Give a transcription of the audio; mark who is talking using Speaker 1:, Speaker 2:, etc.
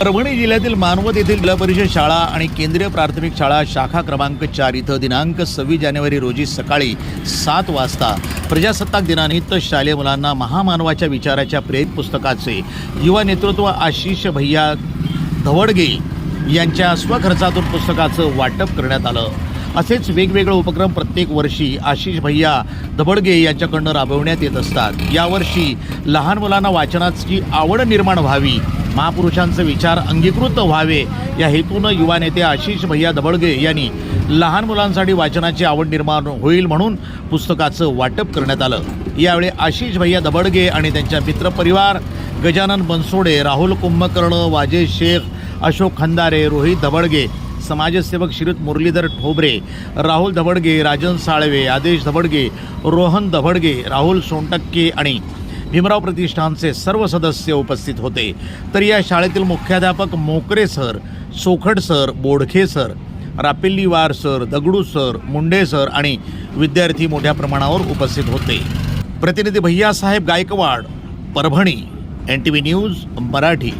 Speaker 1: परभणी जिल्ह्यातील मानवत येथील जिल्हा परिषद शाळा आणि केंद्रीय प्राथमिक शाळा शाखा क्रमांक चार इथं दिनांक सव्वीस जानेवारी रोजी सकाळी सात वाजता प्रजासत्ताक दिनानिमित्त शालेय मुलांना महामानवाच्या विचाराच्या प्रेरित पुस्तकाचे युवा नेतृत्व आशिष भैया धवडगे यांच्या स्वखर्चातून पुस्तकाचं वाटप करण्यात आलं. असेच वेगवेगळे उपक्रम प्रत्येक वर्षी आशिष भैया धबडगे यांच्याकडनं राबवण्यात येत असतात. यावर्षी लहान मुलांना वाचनाची आवड निर्माण व्हावी महापुरुषांचे विचार अंगीकृत व्हावे या हेतूनं युवा नेते आशिष भैया दबडगे यांनी लहान मुलांसाठी वाचनाची आवड निर्माण होईल म्हणून पुस्तकाचं वाटप करण्यात आलं. यावेळी आशिष भैया दबडगे आणि त्यांच्या मित्रपरिवार गजानन बनसोडे राहुल कुंभकर्ण वाजे शेख अशोक खंदारे रोहित दबडगे समाजसेवक श्रीयुत मुरलीधर ठोबरे राहुल धबडगे राजन साळवे आदेश धबडगे रोहन धबडगे राहुल सोनटक्के आणि भीमराव प्रतिष्ठानचे सर्व सदस्य उपस्थित होते. तर या शाळेतील मुख्याध्यापक Mokre sir Sokhad sir Bodkhe sir Rapalliwar sir Dagdu sir Munde sir आणि विद्यार्थी मोठ्या प्रमाणावर उपस्थित होते. प्रतिनिधी Bhaiyasaheb Gaikwad Parbhani N T V news Marathi.